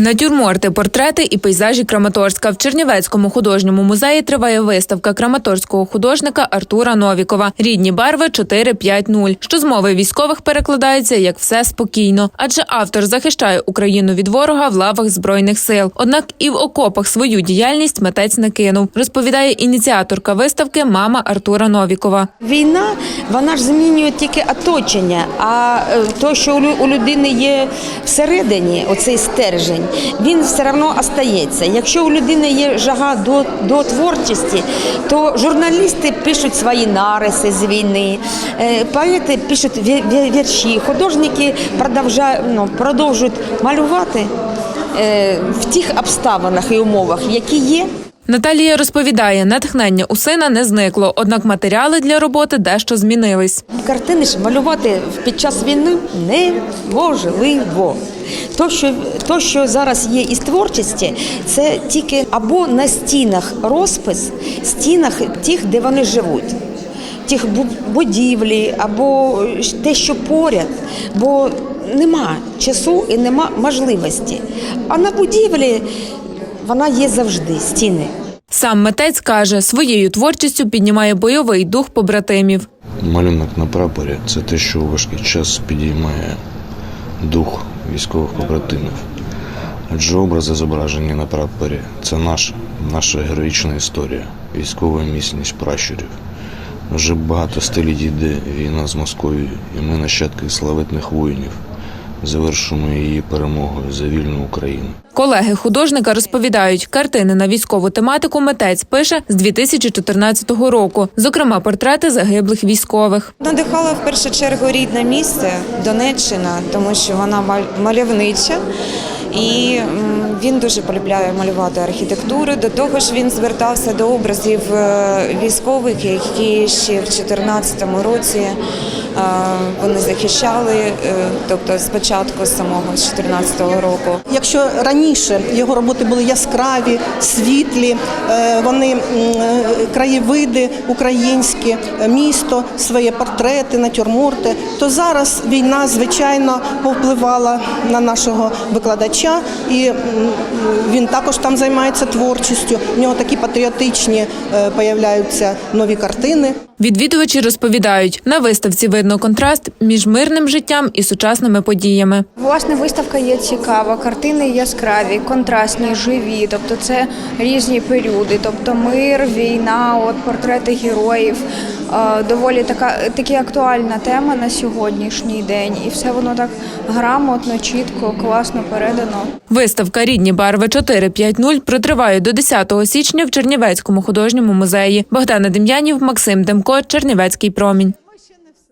Натюрморти, портрети і пейзажі Краматорська. В Чернівецькому художньому музеї триває виставка краматорського художника Артура Новікова. Рідні барви 4-5-0, що з мови військових перекладається як все спокійно. Адже автор захищає Україну від ворога в лавах збройних сил. Однак і в окопах свою діяльність митець не кинув. Розповідає ініціаторка виставки мама Артура Новікова. Війна вона ж змінює тільки оточення, а е, то, що у лю- у людини є всередині, оцей стержень, він все одно остається. Якщо у людини є жага до, до творчості, то журналісти пишуть свої нариси з війни, е, поети пишуть ві- ві- вірші, художники ну, продовжують малювати е, в тих обставинах і умовах, які є. Наталія розповідає, натхнення у сина не зникло, однак матеріали для роботи дещо змінились. Картини ж малювати під час війни неможливо. То що, то, що зараз є із творчості, це тільки або на стінах розпис, стінах тих, де вони живуть. Тих будівлі або те, що поряд, бо нема часу і нема можливості. А на будівлі вона є завжди стіни. Сам митець каже, своєю творчістю піднімає бойовий дух побратимів. Малюнок на прапорі це те, що у важкий час підіймає дух військових побратимів. Адже образи зображені на прапорі це наша, наша героїчна історія, військова міцність пращурів. Вже багато століть йде війна з Москвою, і ми нащадки славетних воїнів. Завершуємо її перемогою за вільну Україну. Колеги художника розповідають, картини на військову тематику митець пише з 2014 року, зокрема портрети загиблих військових. Надихала в першу чергу рідне місце Донеччина, тому що вона маль- мальовнича. І він дуже полюбляє малювати архітектуру. До того ж, він звертався до образів е, військових, які ще в 2014 році е, вони захищали, е, тобто спочатку самого з 2014 року. Якщо раніше його роботи були яскраві, світлі, вони краєвиди українські, місто, свої портрети, натюрморти, то зараз війна, звичайно, повпливала на нашого викладача, і він також там займається творчістю. У нього такі патріотичні е, появляються нові картини. Відвідувачі розповідають, на виставці видно контраст між мирним життям і сучасними подіями. Власне, виставка є цікава, картини яскраві, контрастні, живі. Тобто це різні періоди. Тобто мир, війна, от портрети героїв. Доволі така таки актуальна тема на сьогоднішній день, і все воно так грамотно, чітко, класно передано. Виставка Рідні барви 450 протриває до 10 січня в Чернівецькому художньому музеї. Богдана Дем'янів, Максим Демко, Чернівецький промінь.